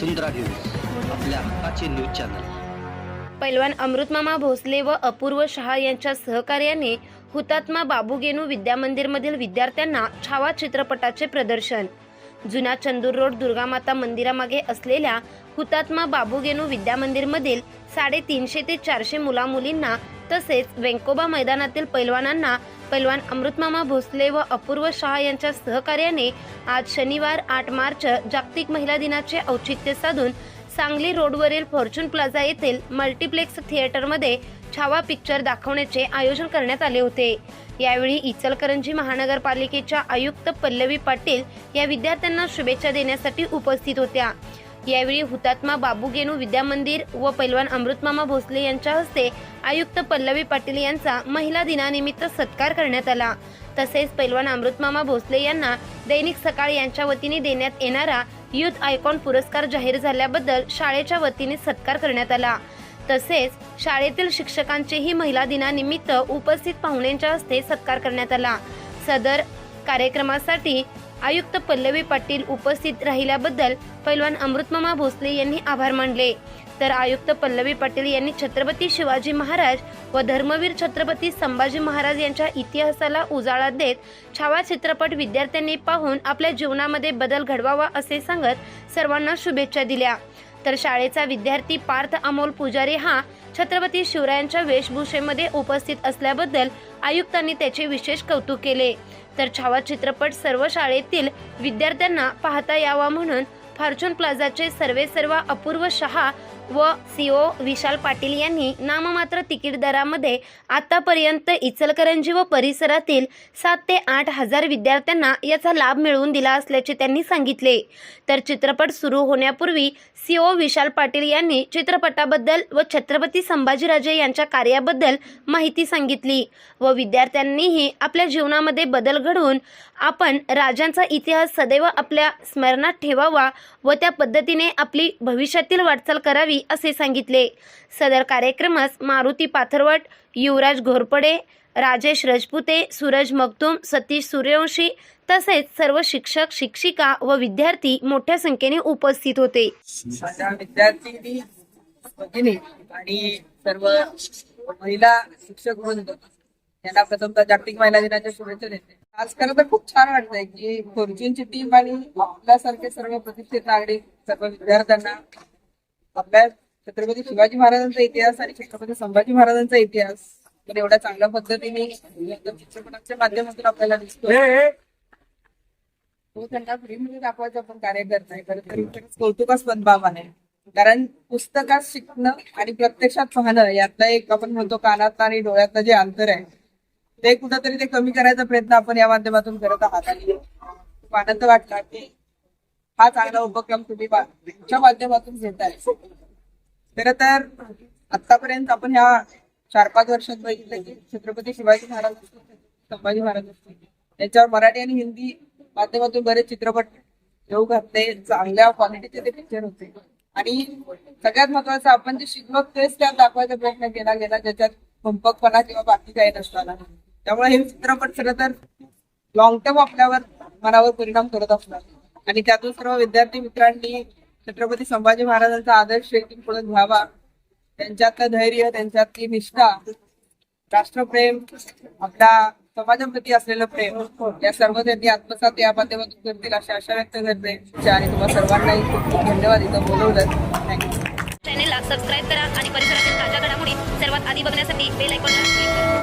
वसुंधरा news आपल्या हक्काचे news channel. पैलवान अमृतमामा भोसले व अपूर्व शहा यांच्या सहकार्याने हुतात्मा बाबूगेनू विद्यामंदिरमधील विद्यार्थ्यांना छावा चित्रपटाचे प्रदर्शन. जुना चंदूर रोड दुर्गामाता मंदिरामागे असलेल्या हुतात्मा बाबूगेनू विद्यामंदिरमधील साडेतीनशे ते चारशे मुलामुलींना तसेच वेंकोबा मैदानातील पैलवानांना पैलवान अमृतमामा भोसले व अपूर्व शहा यांच्या सहकार्याने आज शनिवार आठ मार्च जागतिक महिला दिनाचे औचित्य साधून सांगली रोडवरील फॉर्च्यून प्लाझा येथील मल्टिप्लेक्स थिएटरमध्ये छावा पिक्चर दाखवण्याचे आयोजन करण्यात आले होते. यावेळी इचलकरंजी महानगरपालिकेच्या आयुक्त पल्लवी पाटील या विद्यार्थ्यांना शुभेच्छा देण्यासाठी उपस्थित होत्या. यावेळी हुतात्मा बाबू गेनू विद्यामंदिर व पैलवान अमृतमामा भोसले यांच्या हस्ते आयुक्त पल्लवी पाटील यांचा महिला दिनानिमित्त सत्कार करण्यात आला. तसेच पैलवान अमृतमामा भोसले यांना दैनिक सकाळ यांच्या वतीने देण्यात येणारा युथ आयकॉन पुरस्कार जाहीर झाल्याबद्दल शाळेच्या वतीने सत्कार करण्यात आला. तसेच शाळेतील शिक्षकांचेही महिला दिनानिमित्त उपस्थित पाहुण्यांच्या हस्ते सत्कार करण्यात आला. सदर कार्यक्रमासाठी आयुक्त पल्लवी पाटील उपस्थित राहिल्याबद्दल पैलवान अमृतमामा भोसले यांनी आभार मानले. तर आयुक्त पल्लवी पाटील यांनी छत्रपती शिवाजी महाराज व धर्मवीर छत्रपती संभाजी महाराज यांच्या इतिहासाला उजाळा देत छावा चित्रपट विद्यार्थ्यांनी पाहून आपल्या जीवनामध्ये बदल घडवावा असे सांगत सर्वांना शुभेच्छा दिल्या. तर शाळेचा विद्यार्थी पार्थ अमोल पुजारी हा छत्रपती शिवरायांच्या वेशभूषेमध्ये उपस्थित असल्याबद्दल आयुक्तांनी त्याचे विशेष कौतुक केले. तर छावा चित्रपट सर्व शाळेतील विद्यार्थ्यांना पाहता यावा म्हणून फॉर्च्युन प्लाझाचे सर्वे सर्व अपूर्व शहा व सी ओ विशाल पाटील यांनी नाममात्र तिकीट दरामध्ये आतापर्यंत इचलकरंजी व परिसरातील सात ते आठ हजार विद्यार्थ्यांना याचा लाभ मिळवून दिला असल्याचे त्यांनी सांगितले. तर चित्रपट सुरू होण्यापूर्वी सी ओ विशाल पाटील यांनी चित्रपटाबद्दल व छत्रपती संभाजीराजे यांच्या कार्याबद्दल माहिती सांगितली व विद्यार्थ्यांनीही आपल्या जीवनामध्ये बदल घडवून आपण राजांचा इतिहास सदैव आपल्या स्मरणात ठेवावा व त्या पद्धतीने आपली भविष्यातील वाटचाल करावी असे सांगितले. सदर कार्यक्रमास मारुती पाथरवट युवराज घोरपडे राजेश रजपुते सूरज मगदूम सतीश सूर्यवंशी तसेच सर्व शिक्षक शिक्षिका व विद्यार्थी मोठ्या संख्येने उपस्थित होते. आणि सर्व महिला शिक्षक वृंद यांना प्रथमतः जागतिक महिला दिनाच्या शुभेच्छा देते. आज खरं तर खूप छान वाटतंय की फॉर्च्यूनची टीम आणि आपल्यासारखे सर्व प्रतिष्ठित नागरिक सर्व विद्यार्थ्यांना आपल्या छत्रपती शिवाजी महाराजांचा इतिहास आणि छत्रपती संभाजी महाराजांचा इतिहास. तर एवढ्या चांगल्या पद्धतीने चित्रपटाच्या माध्यमातून आपल्याला दिसतो तो त्यांना फ्रीमध्ये दाखवायचं आपण कार्य करत आहे खरं कौतुकास्पद बाब आहे. कारण पुस्तकात शिकणं आणि प्रत्यक्षात पाहणं यातलं एक आपण म्हणतो कानात आणि डोळ्यातलं जे अंतर आहे ते कुठंतरी ते कमी करायचा प्रयत्न आपण या माध्यमातून करत आहात. आणि खूप आनंद वाटला की हा चांगला उपक्रम तुम्ही तुमच्या माध्यमातून घेताय. खरं तर आतापर्यंत आपण ह्या चार पाच वर्षात बघितलं की छत्रपती शिवाजी महाराज संभाजी महाराज असतील. मराठी आणि हिंदी माध्यमातून बरेच चित्रपट येऊ घातले. चांगल्या क्वालिटीचे ते पिक्चर होते. आणि सगळ्यात महत्वाचं आपण जे शिकलो तेच त्यात दाखवायचा प्रयत्न केला गेला ज्याच्यात पंपकपणा किंवा बाकी काही नसताना त्यामुळे हे चित्रपट खरं तर लॉंग टर्म आपल्यावर मनावर परिणाम करत असणार. आणि त्यातून सर्व विद्यार्थी मित्रांनी छत्रपती संभाजी महाराजांचा आदर्श व्यक्ती पुढे घ्यावा. त्यांच्यातलं धैर्य त्यांच्यातली निष्ठा राष्ट्रप्रेम आपल्या समाजाप्रती असलेलं प्रेम या सर्व त्यांनी आत्मसात या माध्यमातून करतील अशी आशा व्यक्त करते. आणि तुम्हाला सर्वांनाही खूप खूप धन्यवाद. इथं बोलवलं. थँक्यू चॅनेलला सबस्क्राईब करा आणि परिसरातील ताज्या घडामोडी सर्वात आधी बघण्यासाठी बेल ऐकून